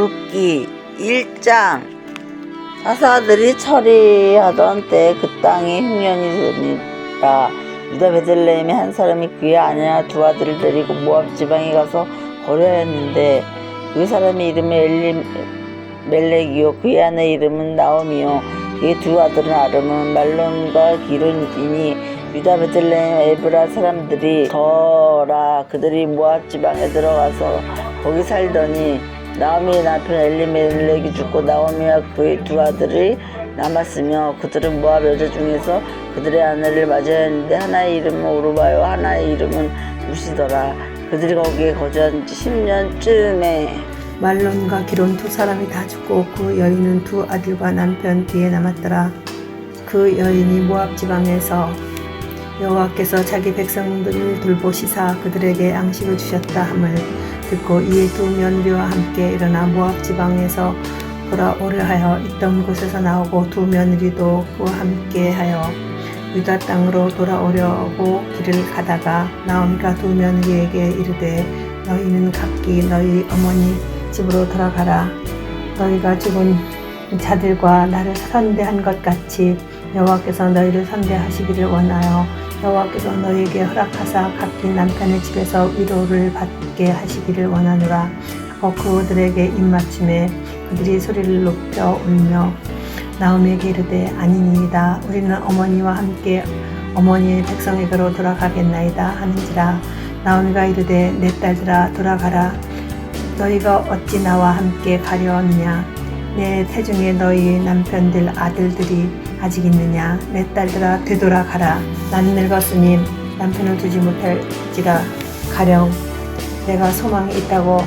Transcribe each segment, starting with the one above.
룻기 1장. 사사들이 처리하던 때 그 땅에 흉년이 드니라 유다 베들레헴의 한 사람이 그의 아내와 두 아들을 데리고 모압 지방에 가서 거래하였는데 그 사람의 이름은 엘리 멜렉이요. 그의 아내 이름은 나오미요. 그의 두 아들은 아름은 말론과 기론이니 유다 베들레헴 에브라 사람들이 더라. 그들이 모압 지방에 들어가서 거기 살더니 나오미의 남편 엘리멜렉이 죽고 나오미와 그의 두 아들이 남았으며 그들은 모압 여자 중에서 그들의 아내를 맞이하였는데 하나의 이름은 오르바요 하나의 이름은 루시더라 그들이 거기에 거주한 지 10년쯤에 말론과 기론 두 사람이 다 죽고 그 여인은 두 아들과 남편 뒤에 남았더라. 그 여인이 모압 지방에서 여호와께서 자기 백성들을 돌보시사 그들에게 양식을 주셨다 함을 듣고 이에 두 며느리와 함께 일어나 모압 지방에서 돌아오려 하여 있던 곳에서 나오고 두 며느리도 그와 함께 하여 유다 땅으로 돌아오려고 길을 가다가 나오미가 두 며느리에게 이르되 너희는 각기 너희 어머니 집으로 돌아가라. 너희가 죽은 자들과 나를 선대한 것 같이 여호와께서 너희를 선대하시기를 원하여 여호와께서 너희에게 허락하사 각기 남편의 집에서 위로를 받게 하시기를 원하노라. 하고 그들에게 입맞춤에 그들이 소리를 높여 울며 나오미에게 이르되 아니니이다. 우리는 어머니와 함께 어머니의 백성에게로 돌아가겠나이다 하는지라. 나오미가 이르되 내 딸들아 돌아가라. 너희가 어찌 나와 함께 가려느냐? 내 태중에 너희 남편들 아들들이 아직 있느냐? 내 딸들아 되돌아가라 나는 늙었으니 남편을 두지 못할지라 가령 내가 소망이 있다고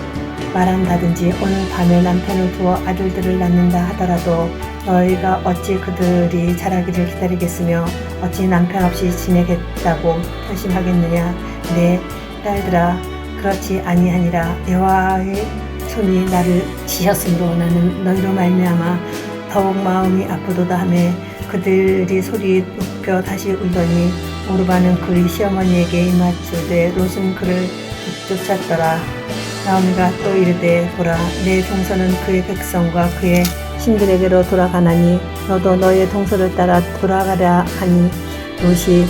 말한다든지 오늘 밤에 남편을 두어 아들들을 낳는다 하더라도 너희가 어찌 그들이 자라기를 기다리겠으며 어찌 남편 없이 지내겠다고 결심하겠느냐? 내 딸들아 그렇지 아니하니라. 여호와의 손이 나를 지셨으므로 나는 너희로 말미암아 더욱 마음이 아프도다 하매 그들이 소리 높여 다시 울더니 오르바는 그의 시어머니에게 임맞추되 롯은 그를 쫓았더라. 나오미가 또 이르되 보라 내 동서는 그의 백성과 그의 신들에게로 돌아가나니 너도 너의 동서를 따라 돌아가라 하니 롯이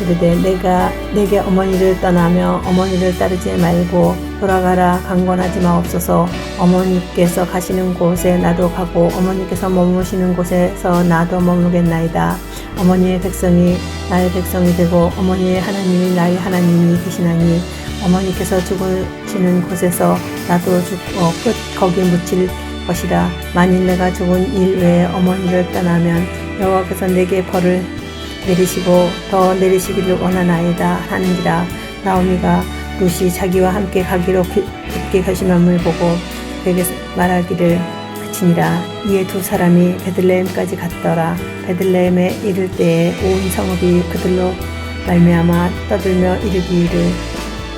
이르되 내가 내게 어머니를 떠나며 어머니를 따르지 말고 돌아가라. 강권하지 마옵소서 어머니께서 가시는 곳에 나도 가고 어머니께서 머무시는 곳에서 나도 머무겠나이다. 어머니의 백성이 나의 백성이 되고 어머니의 하나님이 나의 하나님이 되시나니 어머니께서 죽으시는 곳에서 나도 죽어 끝 거기 묻힐 것이라. 만일 내가 죽은 일 외에 어머니를 떠나면 여호와께서 내게 벌을 내리시고 더 내리시기를 원하나이다 하는지라 나오미가 룻이 자기와 함께 가기로 기- 굳게 결심함을 보고 그에게 말하기를 그치니라. 이에 두 사람이 베들레헴까지 갔더라. 베들레헴에 이를 때에 온 성읍이 그들로 말미암아 떠들며 이르기를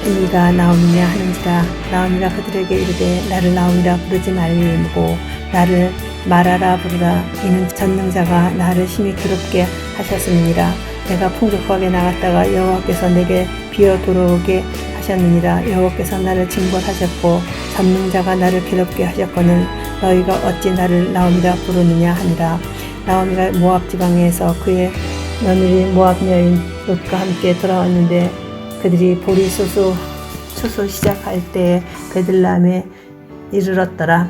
엘리가 나오느냐 하는지라. 나오미가 그들에게 이르되 나를 나오미라. 부르지 말고 나를 말하라 부르라 이는 전능자가 나를 심히 괴롭게 하셨음이니라. 내가 풍족하게 나갔다가 여호와께서 내게 비어 돌아오게 하셨느니라. 여호와께서 나를 징벌하셨고 전능자가 나를 괴롭게 하셨거늘 너희가 어찌 나를 나오미라 부르느냐 하니라. 나오미가 모압 지방에서 그의 며느리 모압 여인 롯과 함께 돌아왔는데 그들이 보리 수수 추수 시작할 때 베들람에 이르렀더라